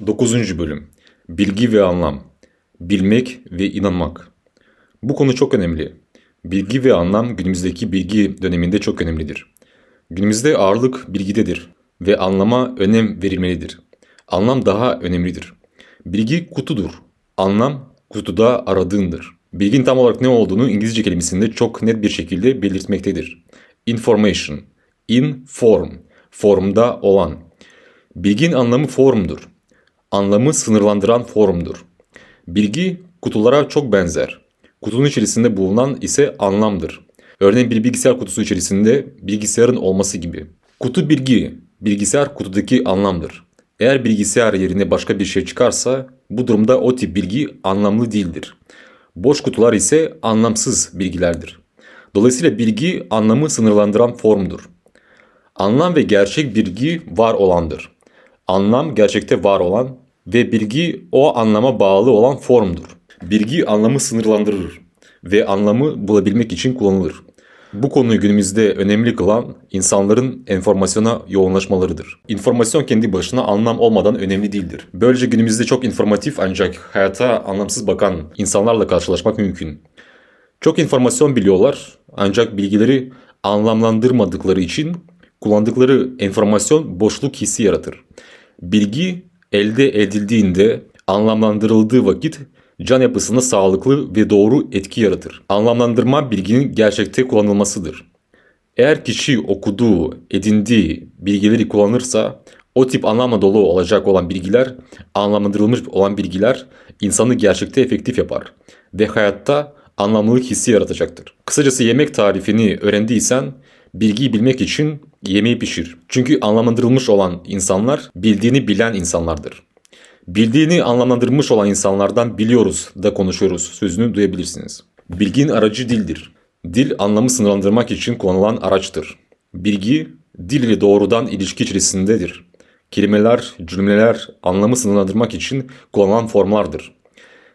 9. Bölüm Bilgi ve Anlam Bilmek ve inanmak Bu konu çok önemli. Bilgi ve anlam günümüzdeki bilgi döneminde çok önemlidir. Günümüzde ağırlık bilgidedir ve anlama önem verilmelidir. Anlam daha önemlidir. Bilgi kutudur. Anlam kutuda aradığındır. Bilgin tam olarak ne olduğunu İngilizce kelimesinde çok net bir şekilde belirtmektedir. Information, inform, formda olan. Bilgin anlamı formdur anlamı sınırlandıran formdur. Bilgi kutulara çok benzer. Kutunun içerisinde bulunan ise anlamdır. Örneğin bir bilgisayar kutusu içerisinde bilgisayarın olması gibi. Kutu bilgi, bilgisayar kutudaki anlamdır. Eğer bilgisayar yerine başka bir şey çıkarsa bu durumda o tip bilgi anlamlı değildir. Boş kutular ise anlamsız bilgilerdir. Dolayısıyla bilgi anlamı sınırlandıran formdur. Anlam ve gerçek bilgi var olandır. Anlam gerçekte var olan ve bilgi o anlama bağlı olan formdur. Bilgi anlamı sınırlandırır ve anlamı bulabilmek için kullanılır. Bu konuyu günümüzde önemli kılan insanların enformasyona yoğunlaşmalarıdır. İnformasyon kendi başına anlam olmadan önemli değildir. Böylece günümüzde çok informatif ancak hayata anlamsız bakan insanlarla karşılaşmak mümkün. Çok informasyon biliyorlar ancak bilgileri anlamlandırmadıkları için kullandıkları enformasyon boşluk hissi yaratır. Bilgi elde edildiğinde anlamlandırıldığı vakit can yapısına sağlıklı ve doğru etki yaratır. Anlamlandırma bilginin gerçekte kullanılmasıdır. Eğer kişi okuduğu, edindiği bilgileri kullanırsa o tip anlamla dolu olacak olan bilgiler, anlamlandırılmış olan bilgiler insanı gerçekte efektif yapar ve hayatta anlamlılık hissi yaratacaktır. Kısacası yemek tarifini öğrendiysen bilgiyi bilmek için yemeği pişir. Çünkü anlamlandırılmış olan insanlar bildiğini bilen insanlardır. Bildiğini anlamlandırmış olan insanlardan biliyoruz da konuşuyoruz sözünü duyabilirsiniz. Bilginin aracı dildir. Dil anlamı sınırlandırmak için kullanılan araçtır. Bilgi dil ile doğrudan ilişki içerisindedir. Kelimeler, cümleler anlamı sınırlandırmak için kullanılan formlardır.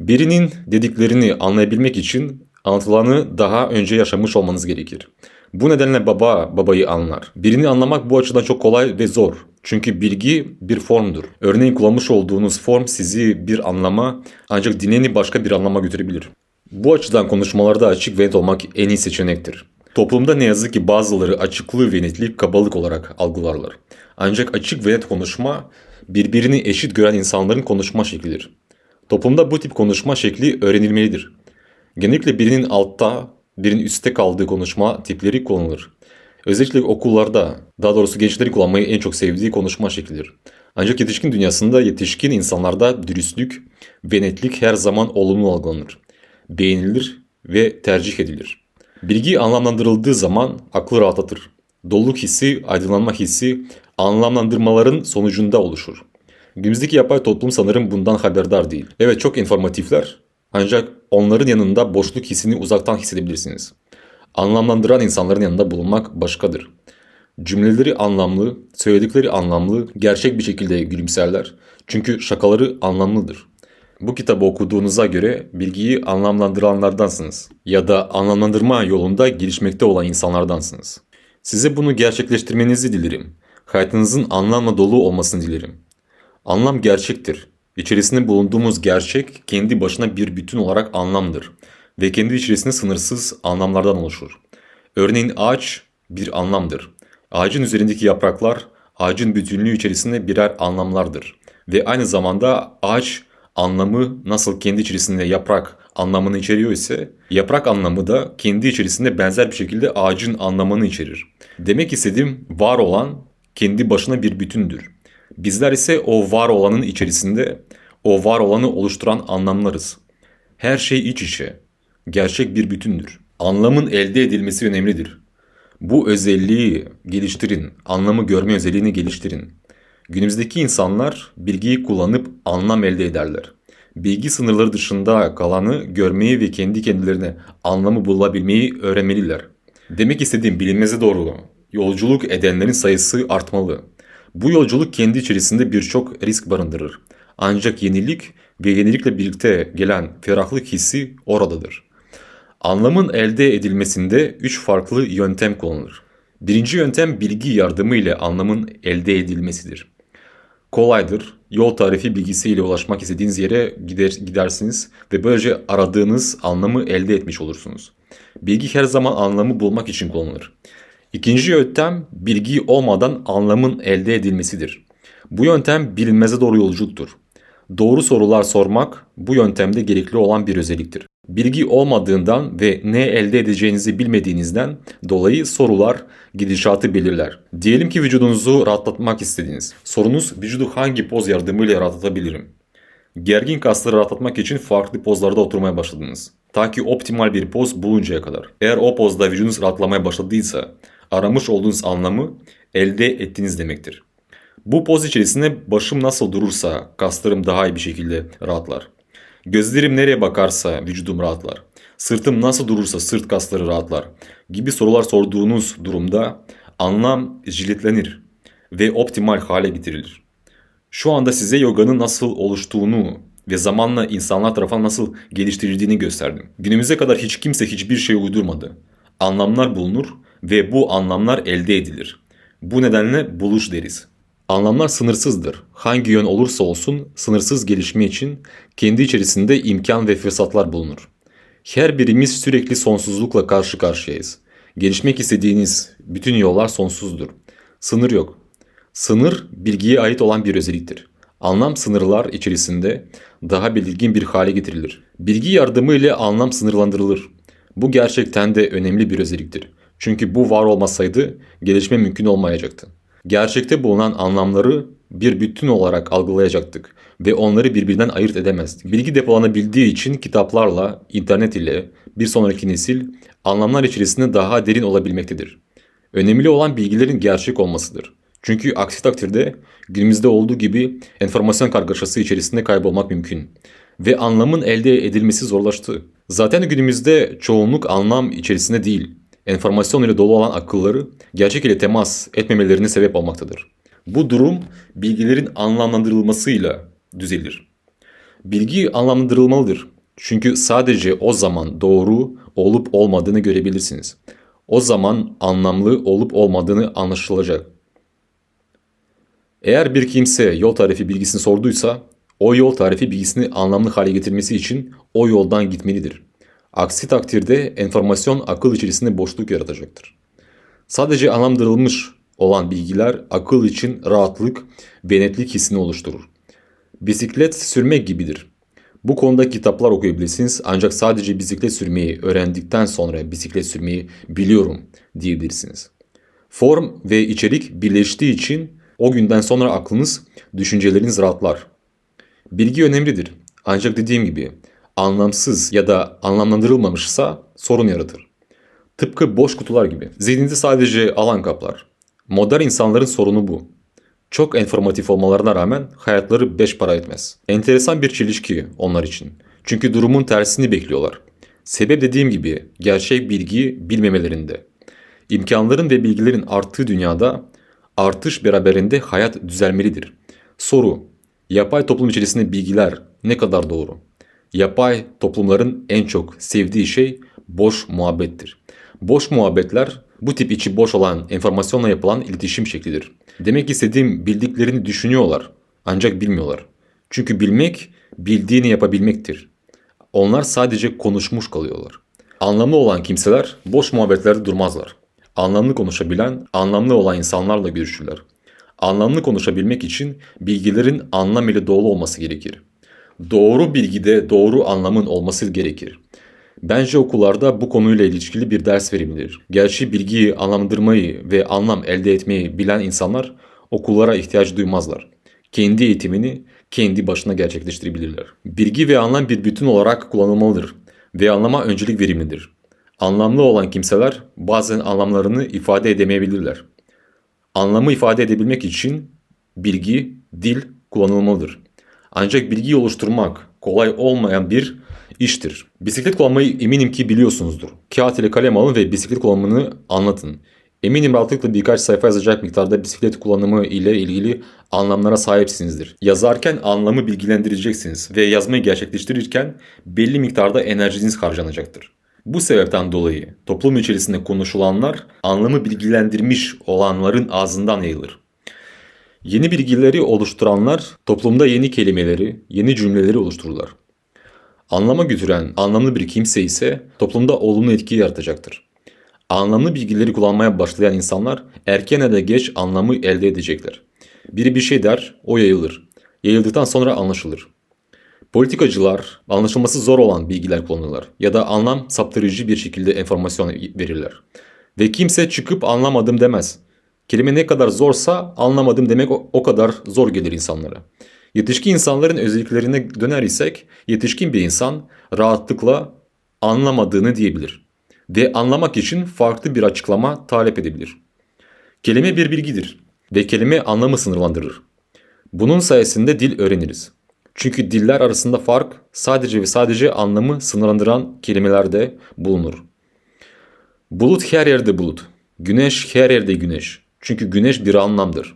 Birinin dediklerini anlayabilmek için anlatılanı daha önce yaşamış olmanız gerekir. Bu nedenle baba babayı anlar. Birini anlamak bu açıdan çok kolay ve zor. Çünkü bilgi bir formdur. Örneğin kullanmış olduğunuz form sizi bir anlama ancak dinleyeni başka bir anlama götürebilir. Bu açıdan konuşmalarda açık ve net olmak en iyi seçenektir. Toplumda ne yazık ki bazıları açıklığı ve netliği kabalık olarak algılarlar. Ancak açık ve net konuşma birbirini eşit gören insanların konuşma şeklidir. Toplumda bu tip konuşma şekli öğrenilmelidir. Genellikle birinin altta, birinin üstte kaldığı konuşma tipleri kullanılır. Özellikle okullarda, daha doğrusu gençleri kullanmayı en çok sevdiği konuşma şeklidir. Ancak yetişkin dünyasında yetişkin insanlarda dürüstlük ve netlik her zaman olumlu algılanır, beğenilir ve tercih edilir. Bilgi anlamlandırıldığı zaman aklı rahatlatır. Doluluk hissi, aydınlanma hissi anlamlandırmaların sonucunda oluşur. Günümüzdeki yapay toplum sanırım bundan haberdar değil. Evet çok informatifler ancak onların yanında boşluk hissini uzaktan hissedebilirsiniz. Anlamlandıran insanların yanında bulunmak başkadır. Cümleleri anlamlı, söyledikleri anlamlı, gerçek bir şekilde gülümserler. Çünkü şakaları anlamlıdır. Bu kitabı okuduğunuza göre bilgiyi anlamlandıranlardansınız ya da anlamlandırma yolunda gelişmekte olan insanlardansınız. Size bunu gerçekleştirmenizi dilerim. Hayatınızın anlamla dolu olmasını dilerim. Anlam gerçektir. İçerisinde bulunduğumuz gerçek kendi başına bir bütün olarak anlamdır ve kendi içerisinde sınırsız anlamlardan oluşur. Örneğin ağaç bir anlamdır. Ağacın üzerindeki yapraklar ağacın bütünlüğü içerisinde birer anlamlardır. Ve aynı zamanda ağaç anlamı nasıl kendi içerisinde yaprak anlamını içeriyor ise yaprak anlamı da kendi içerisinde benzer bir şekilde ağacın anlamını içerir. Demek istediğim var olan kendi başına bir bütündür. Bizler ise o var olanın içerisinde o var olanı oluşturan anlamlarız. Her şey iç içe, gerçek bir bütündür. Anlamın elde edilmesi önemlidir. Bu özelliği geliştirin, anlamı görme özelliğini geliştirin. Günümüzdeki insanlar bilgiyi kullanıp anlam elde ederler. Bilgi sınırları dışında kalanı görmeyi ve kendi kendilerine anlamı bulabilmeyi öğrenmeliler. Demek istediğim bilinmeze doğru yolculuk edenlerin sayısı artmalı. Bu yolculuk kendi içerisinde birçok risk barındırır. Ancak yenilik ve yenilikle birlikte gelen ferahlık hissi oradadır. Anlamın elde edilmesinde üç farklı yöntem kullanılır. Birinci yöntem bilgi yardımı ile anlamın elde edilmesidir. Kolaydır. Yol tarifi bilgisiyle ulaşmak istediğiniz yere gider, gidersiniz ve böylece aradığınız anlamı elde etmiş olursunuz. Bilgi her zaman anlamı bulmak için kullanılır. İkinci yöntem bilgi olmadan anlamın elde edilmesidir. Bu yöntem bilinmeze doğru yolculuktur. Doğru sorular sormak bu yöntemde gerekli olan bir özelliktir. Bilgi olmadığından ve ne elde edeceğinizi bilmediğinizden dolayı sorular gidişatı belirler. Diyelim ki vücudunuzu rahatlatmak istediniz. Sorunuz vücudu hangi poz yardımıyla rahatlatabilirim? Gergin kasları rahatlatmak için farklı pozlarda oturmaya başladınız. Ta ki optimal bir poz buluncaya kadar. Eğer o pozda vücudunuz rahatlamaya başladıysa aramış olduğunuz anlamı elde ettiğiniz demektir. Bu poz içerisinde başım nasıl durursa kaslarım daha iyi bir şekilde rahatlar. Gözlerim nereye bakarsa vücudum rahatlar. Sırtım nasıl durursa sırt kasları rahatlar. Gibi sorular sorduğunuz durumda anlam jiletlenir ve optimal hale getirilir. Şu anda size yoganın nasıl oluştuğunu ve zamanla insanlar tarafından nasıl geliştirildiğini gösterdim. Günümüze kadar hiç kimse hiçbir şey uydurmadı. Anlamlar bulunur ve bu anlamlar elde edilir. Bu nedenle buluş deriz. Anlamlar sınırsızdır. Hangi yön olursa olsun sınırsız gelişme için kendi içerisinde imkan ve fırsatlar bulunur. Her birimiz sürekli sonsuzlukla karşı karşıyayız. Gelişmek istediğiniz bütün yollar sonsuzdur. Sınır yok. Sınır bilgiye ait olan bir özelliktir. Anlam sınırlar içerisinde daha belirgin bir hale getirilir. Bilgi yardımıyla anlam sınırlandırılır. Bu gerçekten de önemli bir özelliktir. Çünkü bu var olmasaydı gelişme mümkün olmayacaktı. Gerçekte bulunan anlamları bir bütün olarak algılayacaktık ve onları birbirinden ayırt edemezdik. Bilgi depolanabildiği için kitaplarla, internet ile bir sonraki nesil anlamlar içerisinde daha derin olabilmektedir. Önemli olan bilgilerin gerçek olmasıdır. Çünkü aksi takdirde günümüzde olduğu gibi enformasyon kargaşası içerisinde kaybolmak mümkün ve anlamın elde edilmesi zorlaştı. Zaten günümüzde çoğunluk anlam içerisinde değil, enformasyon ile dolu olan akılları gerçek ile temas etmemelerine sebep olmaktadır. Bu durum bilgilerin anlamlandırılmasıyla düzelir. Bilgi anlamlandırılmalıdır. Çünkü sadece o zaman doğru olup olmadığını görebilirsiniz. O zaman anlamlı olup olmadığını anlaşılacak. Eğer bir kimse yol tarifi bilgisini sorduysa, o yol tarifi bilgisini anlamlı hale getirmesi için o yoldan gitmelidir. Aksi takdirde enformasyon akıl içerisinde boşluk yaratacaktır. Sadece anlamlandırılmış olan bilgiler akıl için rahatlık ve netlik hissini oluşturur. Bisiklet sürmek gibidir. Bu konuda kitaplar okuyabilirsiniz ancak sadece bisiklet sürmeyi öğrendikten sonra bisiklet sürmeyi biliyorum diyebilirsiniz. Form ve içerik birleştiği için o günden sonra aklınız, düşünceleriniz rahatlar. Bilgi önemlidir. Ancak dediğim gibi anlamsız ya da anlamlandırılmamışsa sorun yaratır. Tıpkı boş kutular gibi. Zihninizi sadece alan kaplar. Modern insanların sorunu bu. Çok informatif olmalarına rağmen hayatları beş para etmez. Enteresan bir çelişki onlar için. Çünkü durumun tersini bekliyorlar. Sebep dediğim gibi gerçek bilgiyi bilmemelerinde. İmkanların ve bilgilerin arttığı dünyada artış beraberinde hayat düzelmelidir. Soru, yapay toplum içerisinde bilgiler ne kadar doğru? Yapay toplumların en çok sevdiği şey boş muhabbettir. Boş muhabbetler bu tip içi boş olan enformasyonla yapılan iletişim şeklidir. Demek istediğim bildiklerini düşünüyorlar ancak bilmiyorlar. Çünkü bilmek bildiğini yapabilmektir. Onlar sadece konuşmuş kalıyorlar. Anlamlı olan kimseler boş muhabbetlerde durmazlar. Anlamlı konuşabilen, anlamlı olan insanlarla görüşürler. Anlamlı konuşabilmek için bilgilerin anlam ile dolu olması gerekir. Doğru bilgide doğru anlamın olması gerekir. Bence okullarda bu konuyla ilişkili bir ders verilmelidir. Gerçi bilgiyi anlamlandırmayı ve anlam elde etmeyi bilen insanlar okullara ihtiyaç duymazlar. Kendi eğitimini kendi başına gerçekleştirebilirler. Bilgi ve anlam bir bütün olarak kullanılmalıdır ve anlama öncelik verimlidir. Anlamlı olan kimseler bazen anlamlarını ifade edemeyebilirler. Anlamı ifade edebilmek için bilgi, dil kullanılmalıdır. Ancak bilgiyi oluşturmak kolay olmayan bir iştir. Bisiklet kullanmayı eminim ki biliyorsunuzdur. Kağıt ile kalem alın ve bisiklet kullanımını anlatın. Eminim rahatlıkla birkaç sayfa yazacak miktarda bisiklet kullanımı ile ilgili anlamlara sahipsinizdir. Yazarken anlamı bilgilendireceksiniz ve yazmayı gerçekleştirirken belli miktarda enerjiniz harcanacaktır. Bu sebepten dolayı toplum içerisinde konuşulanlar anlamı bilgilendirmiş olanların ağzından yayılır. Yeni bilgileri oluşturanlar toplumda yeni kelimeleri, yeni cümleleri oluştururlar. Anlama götüren anlamlı bir kimse ise toplumda olumlu etki yaratacaktır. Anlamlı bilgileri kullanmaya başlayan insanlar erken ya da geç anlamı elde edecekler. Biri bir şey der, o yayılır. Yayıldıktan sonra anlaşılır. Politikacılar anlaşılması zor olan bilgiler kullanırlar ya da anlam saptırıcı bir şekilde enformasyon verirler. Ve kimse çıkıp anlamadım demez. Kelime ne kadar zorsa anlamadım demek o, kadar zor gelir insanlara. Yetişkin insanların özelliklerine döner isek yetişkin bir insan rahatlıkla anlamadığını diyebilir. Ve anlamak için farklı bir açıklama talep edebilir. Kelime bir bilgidir ve kelime anlamı sınırlandırır. Bunun sayesinde dil öğreniriz. Çünkü diller arasında fark sadece ve sadece anlamı sınırlandıran kelimelerde bulunur. Bulut her yerde bulut. Güneş her yerde güneş. Çünkü güneş bir anlamdır.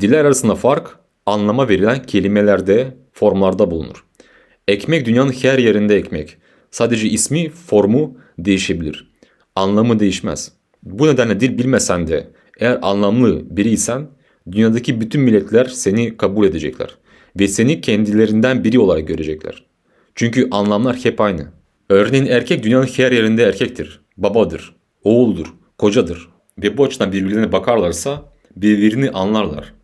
Diller arasında fark anlama verilen kelimelerde, formlarda bulunur. Ekmek dünyanın her yerinde ekmek. Sadece ismi, formu değişebilir. Anlamı değişmez. Bu nedenle dil bilmesen de eğer anlamlı biriysen dünyadaki bütün milletler seni kabul edecekler ve seni kendilerinden biri olarak görecekler. Çünkü anlamlar hep aynı. Örneğin erkek dünyanın her yerinde erkektir, babadır, oğuldur, kocadır ve bu açıdan birbirlerine bakarlarsa birbirini anlarlar.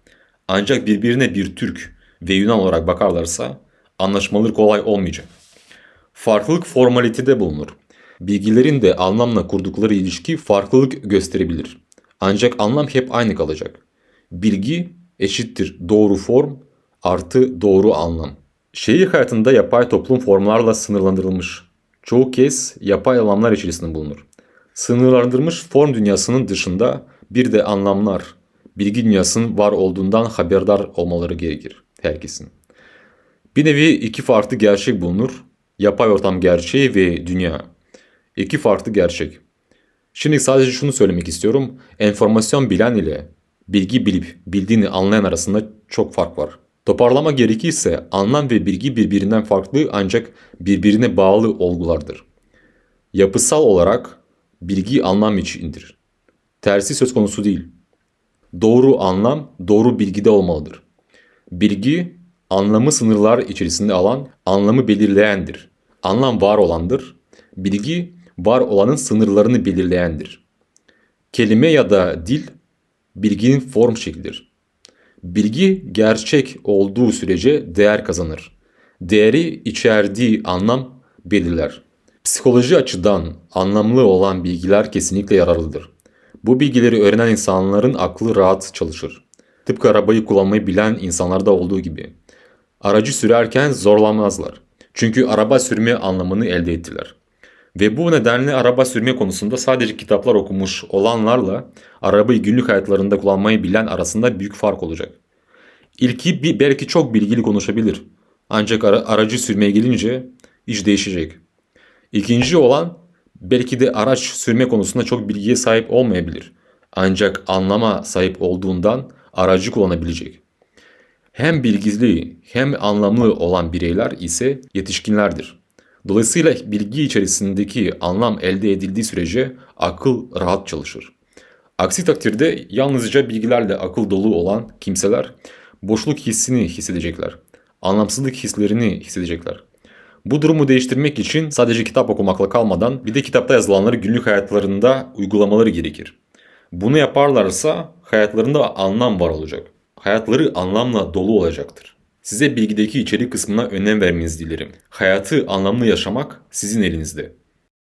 Ancak birbirine bir Türk ve Yunan olarak bakarlarsa anlaşmaları kolay olmayacak. Farklılık formalitede bulunur. Bilgilerin de anlamla kurdukları ilişki farklılık gösterebilir. Ancak anlam hep aynı kalacak. Bilgi eşittir doğru form artı doğru anlam. Şehir hayatında yapay toplum formlarla sınırlandırılmış. Çoğu kez yapay anlamlar içerisinde bulunur. Sınırlandırılmış form dünyasının dışında bir de anlamlar, bilgi dünyasının var olduğundan haberdar olmaları gerekir herkesin. Bir nevi iki farklı gerçek bulunur. Yapay ortam gerçeği ve dünya. İki farklı gerçek. Şimdi sadece şunu söylemek istiyorum. Enformasyon bilen ile bilgi bilip bildiğini anlayan arasında çok fark var. Toparlama gerekirse anlam ve bilgi birbirinden farklı ancak birbirine bağlı olgulardır. Yapısal olarak bilgi anlam içindir. Tersi söz konusu değil. Doğru anlam doğru bilgide olmalıdır. Bilgi anlamı sınırlar içerisinde alan anlamı belirleyendir. Anlam var olandır. Bilgi var olanın sınırlarını belirleyendir. Kelime ya da dil bilginin form şeklidir. Bilgi gerçek olduğu sürece değer kazanır. Değeri içerdiği anlam belirler. Psikoloji açıdan anlamlı olan bilgiler kesinlikle yararlıdır. Bu bilgileri öğrenen insanların aklı rahat çalışır. Tıpkı arabayı kullanmayı bilen insanlarda olduğu gibi. Aracı sürerken zorlanmazlar. Çünkü araba sürme anlamını elde ettiler. Ve bu nedenle araba sürme konusunda sadece kitaplar okumuş olanlarla arabayı günlük hayatlarında kullanmayı bilen arasında büyük fark olacak. İlki belki çok bilgili konuşabilir. Ancak ara, aracı sürmeye gelince iş değişecek. İkinci olan belki de araç sürme konusunda çok bilgiye sahip olmayabilir. Ancak anlama sahip olduğundan aracı kullanabilecek. Hem bilgili hem anlamlı olan bireyler ise yetişkinlerdir. Dolayısıyla bilgi içerisindeki anlam elde edildiği sürece akıl rahat çalışır. Aksi takdirde yalnızca bilgilerle akıl dolu olan kimseler boşluk hissini hissedecekler. Anlamsızlık hislerini hissedecekler. Bu durumu değiştirmek için sadece kitap okumakla kalmadan bir de kitapta yazılanları günlük hayatlarında uygulamaları gerekir. Bunu yaparlarsa hayatlarında anlam var olacak. Hayatları anlamla dolu olacaktır. Size bilgideki içerik kısmına önem vermenizi dilerim. Hayatı anlamlı yaşamak sizin elinizde.